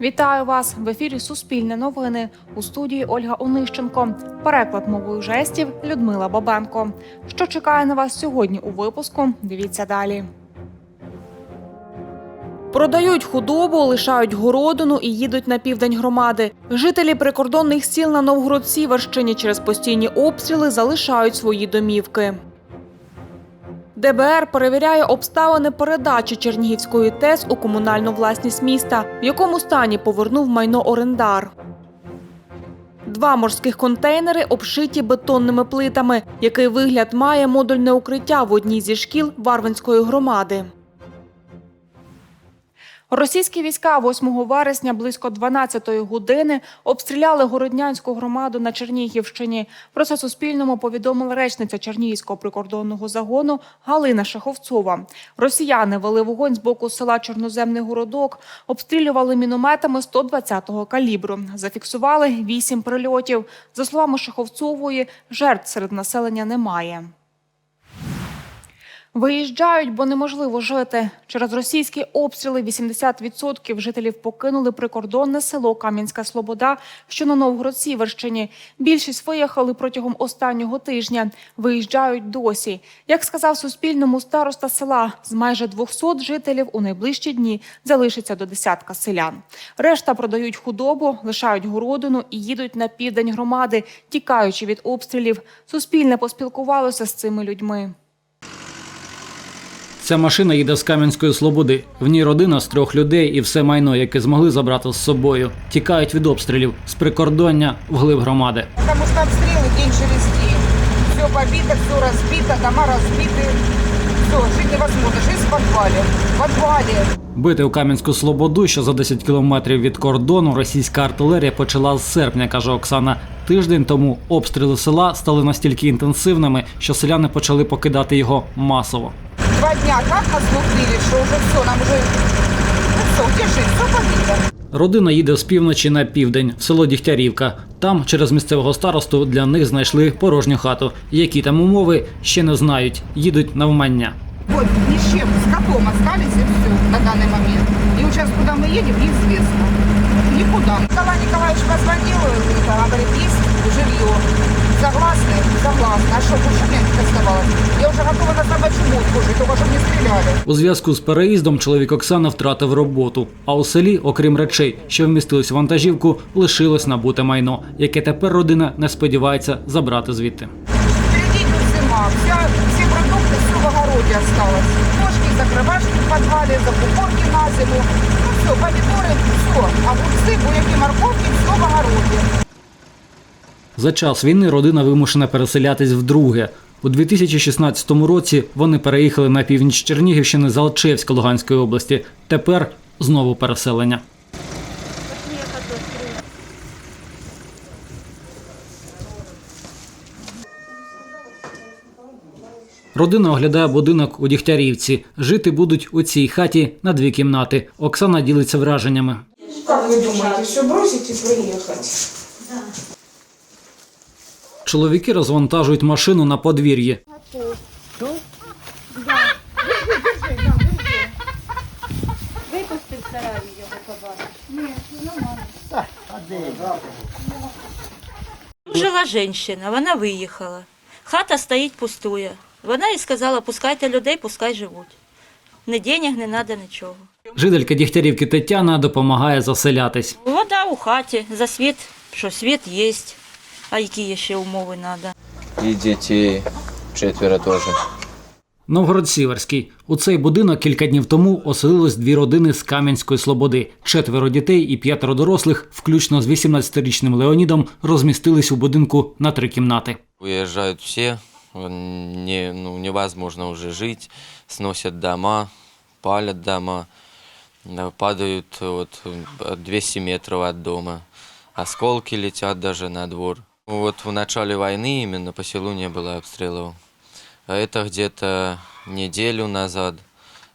Вітаю вас в ефірі Суспільне новини у студії Ольга Онищенко. Переклад мовою жестів Людмила Бабенко. Що чекає на вас сьогодні у випуску? Дивіться далі. Продають худобу, лишають городину і їдуть на південь громади. Жителі прикордонних сіл на Новгород-Сіверщині через постійні обстріли залишають свої домівки. ДБР перевіряє обставини передачі Чернігівської ТЕС у комунальну власність міста, в якому стані повернув майно орендар. Два морських контейнери обшиті бетонними плитами, який вигляд має модульне укриття в одній зі шкіл Варвинської громади. Російські війська 8 вересня близько 12-ї години обстріляли Городнянську громаду на Чернігівщині. Про це Суспільному повідомила речниця Чернігівського прикордонного загону Галина Шаховцова. Росіяни вели вогонь з боку села Чорноземний городок, обстрілювали мінометами 120-го калібру. Зафіксували вісім прильотів. За словами Шаховцової, жертв серед населення немає. Виїжджають, бо неможливо жити. Через російські обстріли 80% жителів покинули прикордонне село Кам'янська Слобода, що на Новгород-Сіверщині. Більшість виїхали протягом останнього тижня. Виїжджають досі. Як сказав Суспільному староста села, з майже 200 жителів у найближчі дні залишиться до десятка селян. Решта продають худобу, лишають городину і їдуть на південь громади, тікаючи від обстрілів. Суспільне поспілкувалося з цими людьми. Ця машина їде з Кам'янської Слободи. В ній родина з трьох людей і все майно, яке змогли забрати з собою. Тікають від обстрілів з прикордоння вглиб громади. Потому что обстрелы день через день. Все побито, все разбито, дома разбиты. Все, жить невозможно. Жизнь в подвале. В. Бити у Кам'янську Слободу, що за 10 кілометрів від кордону, російська артилерія почала з серпня, каже Оксана. Тиждень тому обстріли села стали настільки інтенсивними, що селяни почали покидати його масово Два дня как нас лупили, что уже все, нам уже... Ну все, где жить? Все побито. Родина їде з півночі на південь, в село Дігтярівка. Там, через місцевого старосту, для них знайшли порожню хату. Які там умови ще не знають. Їдуть навмання. Вот, ни с чем, с котом остались и все на данный момент. И вот сейчас куда мы едем, неизвестно. Никуда. Николай Николаевич позвонил, это, говорит, есть жилье. Согласны? Согласны. А что, больше мне не оставалось? Я уже готова на собачью будку жить, только чтобы не стреляли. У зв'язку з переїздом чоловік Оксана втратив роботу. А у селі, окрім речей, що вмістились в вантажівку, лишилось набуте майно, яке тепер родина не сподівається забрати звідти. Впереди идет зима, вся, все продукты, все в огороде осталось. Ножки, закрывашки в подвале, закупорки на зиму. Ну все, помидоры, все. Огурцы, буряки, морковки, все в огороде. За час війни родина вимушена переселятись вдруге. У 2016 році вони переїхали на північ Чернігівщини з Алчевська Луганської області. Тепер знову переселення. Родина оглядає будинок у Дігтярівці. Жити будуть у цій хаті на дві кімнати. Оксана ділиться враженнями. Как вы думаете, все бросить и приехать? Чоловіки розвантажують машину на подвір'ї. Жила женщина, вона виїхала. Хата стоїть пустує. Вона і сказала, пускайте людей, пускай живуть. Ні денег, не треба нічого. Жителька Дігтярівки Тетяна допомагає заселятись. Вода у хаті, за світ, що світ є. А які є ще умови треба? И детей четверо тоже. Новгород-Сіверський. У цей будинок кілька днів тому оселилось дві родини з Кам'янської Слободи. Четверо дітей і п'ятеро дорослих, включно з 18-річним Леонідом, розмістились у будинку на три кімнати. Уезжают все, не, ну, невозможно уже жить, сносят дома, палят дома, да, падают вот, э, 200 метров от дома, осколки летят даже на двор. Вот в начале войны именно по селу не было обстрелов. А это где-то неделю назад,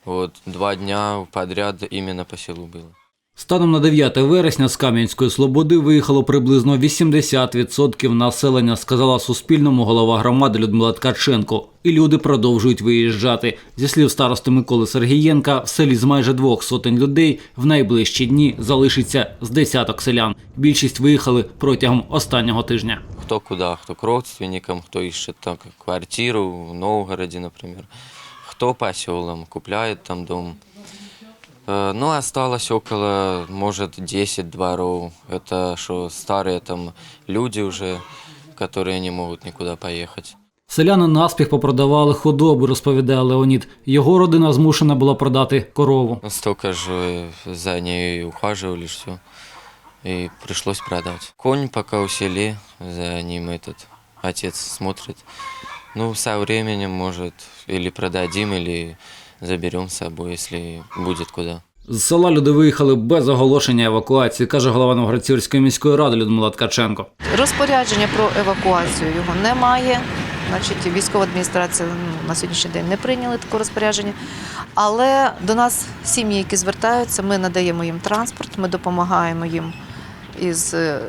вот два дня подряд именно по селу было. Станом на 9 вересня з Кам'янської Слободи виїхало приблизно 80% населення, сказала Суспільному голова громади Людмила Ткаченко. І люди продовжують виїжджати. Зі слів старости Миколи Сергієнка, в селі з майже двох сотень людей в найближчі дні залишиться з десяток селян. Більшість виїхали протягом останнього тижня. Кто куда, кто к родственникам, кто ищет там квартиру в Новгороде, например. Кто по селам, купляет там дом. Э, Ну, осталось около, может, 10 дворов. Это что старые там люди уже, которые не могут никуда поехать. Селяни наспіх попродавали худобу, розповідає Леонід. Його родина змушена була продати корову. Ну, Столько же за ней ухаживали, все. И пришлось продать. Конь пока у селе, за ним этот отец смотрит. Ну, со временем, может, или продадим, или заберем с собой, если будет куда. З села люди виїхали без оголошення евакуації, каже голова Новгородцівської міської ради Людмила Ткаченко. Розпорядження про евакуацію його немає. Значить, військова адміністрація ну, на сьогоднішній день не прийняли таке розпорядження. Але до нас сім'ї, які звертаються, ми надаємо їм транспорт, ми допомагаємо їм із е,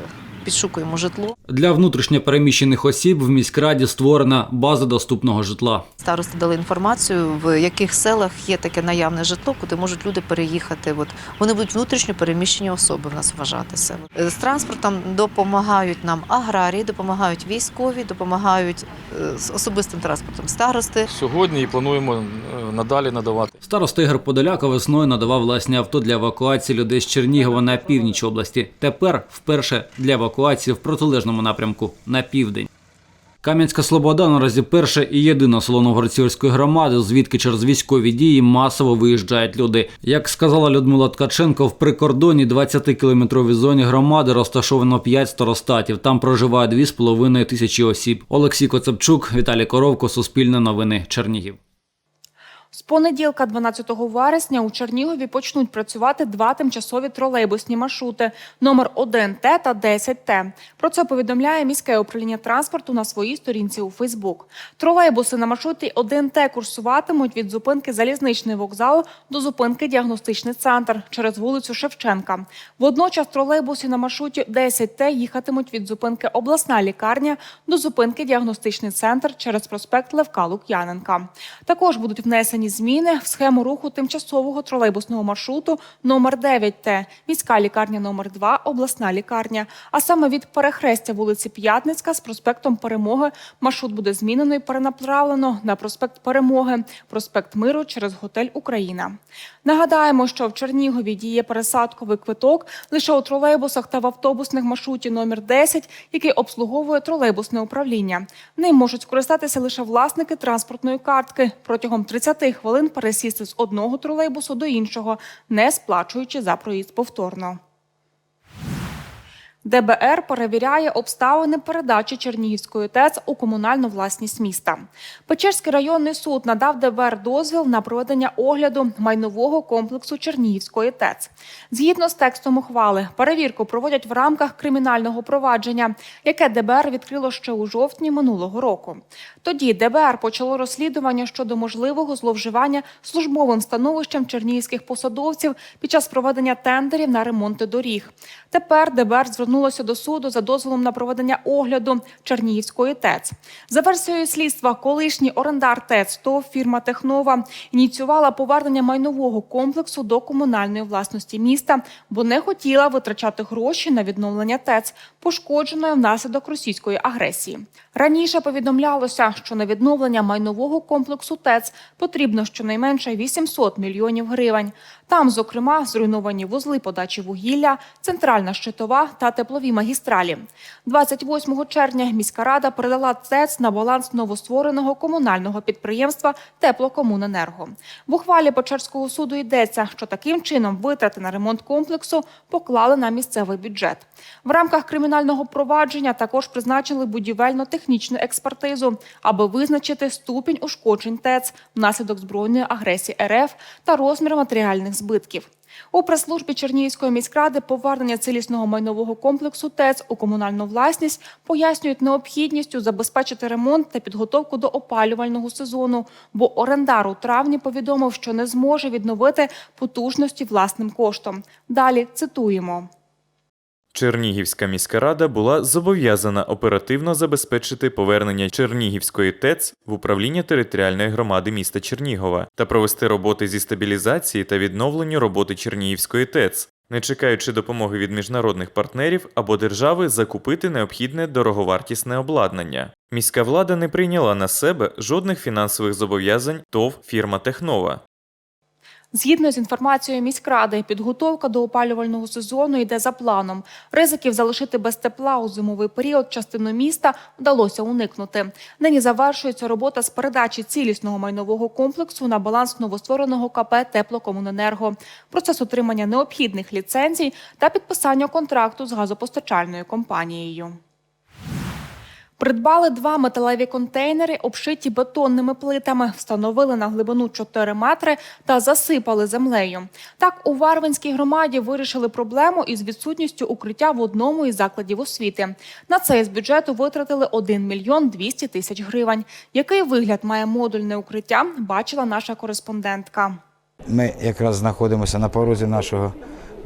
підшукуємо житло. Для внутрішньопереміщених осіб в міськраді створена база доступного житла. Старости дали інформацію, в яких селах є таке наявне житло, куди можуть люди переїхати. От вони будуть внутрішньо переміщені особи в нас вважатися. Е, З транспортом допомагають нам аграрії, допомагають військові, допомагають е, з особистим транспортом старости. Сьогодні і плануємо е, надалі надавати. Староста Ігор Подоляка весною надавав власні авто для евакуації людей з Чернігова на північ області. Тепер вперше для евакуації в протилежному напрямку на південь. Кам'янська Слобода наразі перше і єдине село Новгородцівської громади, звідки через військові дії масово виїжджають люди. Як сказала Людмила Ткаченко, в прикордонній 20-кілометровій зоні громади розташовано 5 старостатів. Там проживає 2,5 тисячі осіб. Олексій Коцепчук, Віталій Коровко, Суспільне новини, Чернігів. З понеділка, 12 вересня, у Чернігові почнуть працювати два тимчасові тролейбусні маршрути номер 1Т та 10Т. Про це повідомляє міське управління транспорту на своїй сторінці у Фейсбук. Тролейбуси на маршруті 1Т курсуватимуть від зупинки залізничний вокзал до зупинки діагностичний центр через вулицю Шевченка. Водночас тролейбуси на маршруті 10Т їхатимуть від зупинки обласна лікарня до зупинки діагностичний центр через проспект Левка Лук'яненка. Також будуть внесені зміни в схему руху тимчасового тролейбусного маршруту номер 9Т, міська лікарня номер 2 обласна лікарня. А саме від перехрестя вулиці П'ятницька з проспектом Перемоги маршрут буде змінено і перенаправлено на проспект Перемоги, проспект Миру через готель Україна. Нагадаємо, що в Чернігові діє пересадковий квиток лише у тролейбусах та в автобусних маршруті номер 10, який обслуговує тролейбусне управління. Ним можуть скористатися лише власники транспортної картки протягом 30 хвилин пересісти з одного тролейбусу до іншого, не сплачуючи за проїзд повторно. ДБР перевіряє обставини передачі Чернігівської ТЕЦ у комунальну власність міста. Печерський районний суд надав ДБР дозвіл на проведення огляду майнового комплексу Чернігівської ТЕЦ. Згідно з текстом ухвали, перевірку проводять в рамках кримінального провадження, яке ДБР відкрило ще у жовтні минулого року. Тоді ДБР почало розслідування щодо можливого зловживання службовим становищем чернігівських посадовців під час проведення тендерів на ремонти доріг. Тепер ДБР звернулося до суду за дозволом на проведення огляду Чернігівської ТЕЦ. За версією слідства, колишній орендар ТЕЦ ТОВ фірма Технова ініціювала повернення майнового комплексу до комунальної власності міста, бо не хотіла витрачати гроші на відновлення ТЕЦ, пошкодженої внаслідок російської агресії. Раніше повідомлялося, що на відновлення майнового комплексу ТЕЦ потрібно щонайменше 800 мільйонів гривень. Там, зокрема, зруйновані вузли подачі вугілля, центральна щитова та теплові магістралі. 28 червня міська рада передала ТЕЦ на баланс новоствореного комунального підприємства Теплокомуненерго. В ухвалі Печерського суду йдеться, що таким чином витрати на ремонт комплексу поклали на місцевий бюджет. В рамках кримінального провадження також призначили будівельно-технічну експертизу, аби визначити ступінь ушкоджень ТЕЦ внаслідок збройної агресії РФ та розмір матеріальних збитків. У прес-службі Чернігівської міськради повернення цілісного майнового комплексу ТЕЦ у комунальну власність пояснюють необхідністю забезпечити ремонт та підготовку до опалювального сезону, бо орендар у травні повідомив, що не зможе відновити потужності власним коштом. Далі цитуємо. Чернігівська міська рада була зобов'язана оперативно забезпечити повернення Чернігівської ТЕЦ в управління територіальної громади міста Чернігова та провести роботи зі стабілізації та відновленню роботи Чернігівської ТЕЦ, не чекаючи допомоги від міжнародних партнерів або держави закупити необхідне дороговартісне обладнання. Міська влада не прийняла на себе жодних фінансових зобов'язань ТОВ фірма Технова. Згідно з інформацією міськради, підготовка до опалювального сезону йде за планом. Ризиків залишити без тепла у зимовий період частину міста вдалося уникнути. Нині завершується робота з передачі цілісного майнового комплексу на баланс новоствореного КП Теплокомуненерго, процес отримання необхідних ліцензій та підписання контракту з газопостачальною компанією. Придбали два металеві контейнери, обшиті бетонними плитами, встановили на глибину 4 метри та засипали землею. Так у Варвинській громаді вирішили проблему із відсутністю укриття в одному із закладів освіти. На це з бюджету витратили 1 мільйон 200 тисяч гривень. Який вигляд має модульне укриття, бачила наша кореспондентка. Ми якраз знаходимося на порозі нашого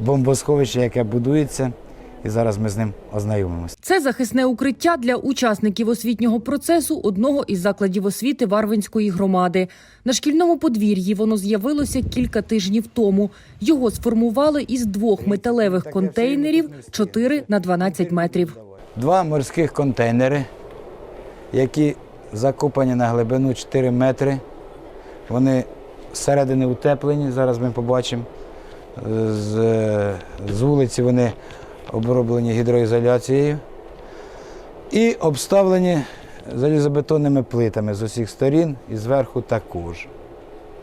бомбосховища, яке будується, і зараз ми з ним ознайомимося. Це захисне укриття для учасників освітнього процесу одного із закладів освіти Варвинської громади. На шкільному подвір'ї воно з'явилося кілька тижнів тому. Його сформували із двох металевих контейнерів 4 на 12 метрів. Два морських контейнери, які закопані на глибину 4 метри. Вони зсередини утеплені, зараз ми побачимо. З, з вулиці вони оброблені гідроізоляцією і обставлені залізобетонними плитами з усіх сторін і зверху також.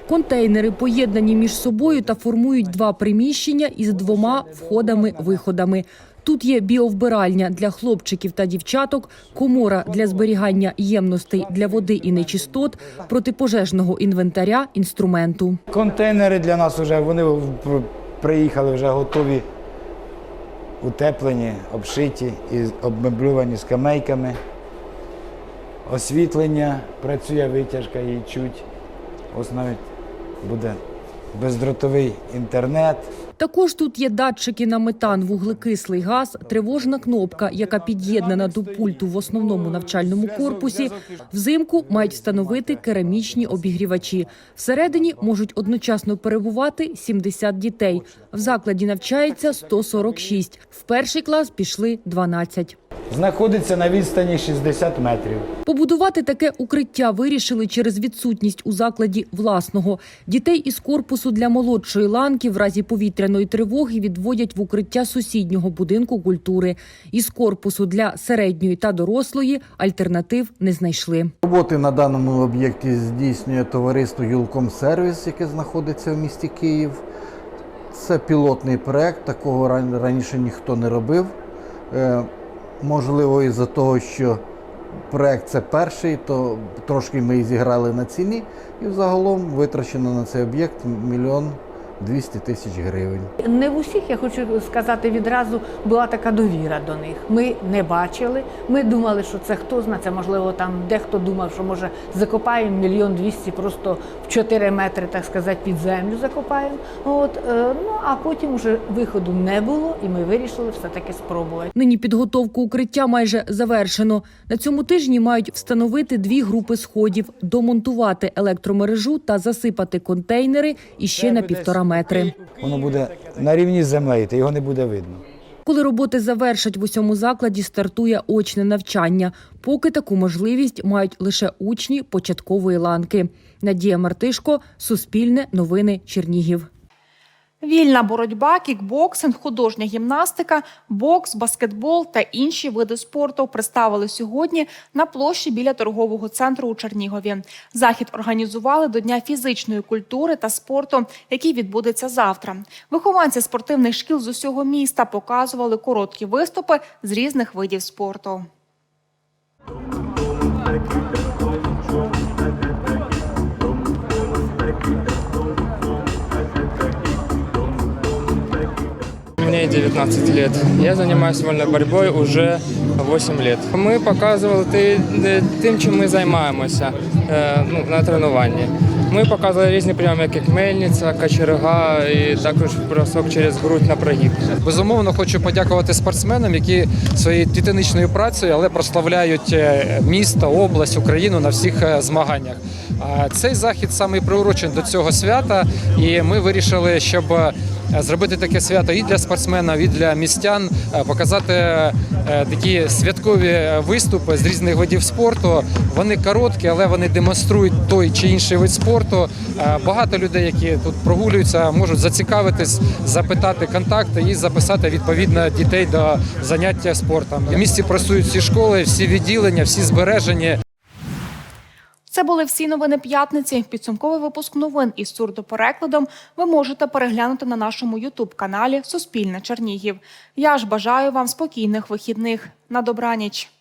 Контейнери поєднані між собою та формують два приміщення із двома входами-виходами. Тут є біовбиральня для хлопчиків та дівчаток, комора для зберігання ємностей для води і нечистот, протипожежного інвентаря, інструменту. Контейнери для нас вже вони приїхали вже готові, утеплені, обшиті і обмеблювані скамейками. Освітлення, працює витяжка її чуть. Ось навіть буде бездротовий інтернет. Також тут є датчики на метан, вуглекислий газ, тривожна кнопка, яка під'єднана до пульту в основному навчальному корпусі. Взимку мають встановити керамічні обігрівачі. Всередині можуть одночасно перебувати 70 дітей. В закладі навчається 146. В перший клас пішли 12. Знаходиться на відстані 60 метрів. Побудувати таке укриття вирішили через відсутність у закладі власного. Дітей із корпусу для молодшої ланки в разі повітряної тривоги відводять в укриття сусіднього будинку культури. Із корпусу для середньої та дорослої альтернатив не знайшли. Роботи на даному об'єкті здійснює товариство Юлком Сервіс, яке знаходиться в місті Київ. Це пілотний проект, такого ран- раніше ніхто не робив. Можливо, із-за того, що проект це перший, то трошки ми зіграли на ціні, і взагалом витрачено на цей об'єкт мільйон 200 тисяч гривень. Не в усіх, я хочу сказати, відразу була така довіра до них. Ми не бачили. Ми думали, що це хто знає, це можливо там дехто думав, що може закопаємо мільйон двісті просто в 4 метри, так сказати, під землю закопаємо. От е, ну а потім уже виходу не було, і ми вирішили все таки спробувати. Нині підготовку укриття майже завершено. На цьому тижні мають встановити дві групи сходів, домонтувати електромережу та засипати контейнери іще на півтора метри. Воно буде на рівні з землею, та його не буде видно. Коли роботи завершать в усьому закладі, стартує очне навчання. Поки таку можливість мають лише учні початкової ланки. Надія Мартишко, Суспільне, Новини, Чернігів. Вільна боротьба, кікбоксинг, художня гімнастика, бокс, баскетбол та інші види спорту представили сьогодні на площі біля торгового центру у Чернігові. Захід організували до Дня фізичної культури та спорту, який відбудеться завтра. Вихованці спортивних шкіл з усього міста показували короткі виступи з різних видів спорту. 19 лет. Я занимаюсь вольной борьбой уже 8 лет. Ми показували ти- тим, чим ми займаємося е, ну, на тренуванні. Ми показували різні прийоми, як мельниця, качерга і також бросок через грудь на прогиб. Безумовно, хочу подякувати спортсменам, які своєю титанічною працею, але прославляють е, місто, область, Україну на всіх е, змаганнях. Цей захід саме приурочений до цього свята, і ми вирішили, щоб е, зробити таке свято і для спортсменів, і для містян, е, показати е, такі святкові виступи з різних видів спорту. Вони короткі, але вони демонструють той чи інший вид спорту. Багато людей, які тут прогулюються, можуть зацікавитись, запитати контакти і записати відповідно дітей до заняття спортом. В місті працюють всі школи, всі відділення, всі збережені. Це були всі новини п'ятниці. Підсумковий випуск новин із сурдоперекладом ви можете переглянути на нашому Ютуб каналі Суспільне Чернігів. Я ж бажаю вам спокійних вихідних. На добраніч.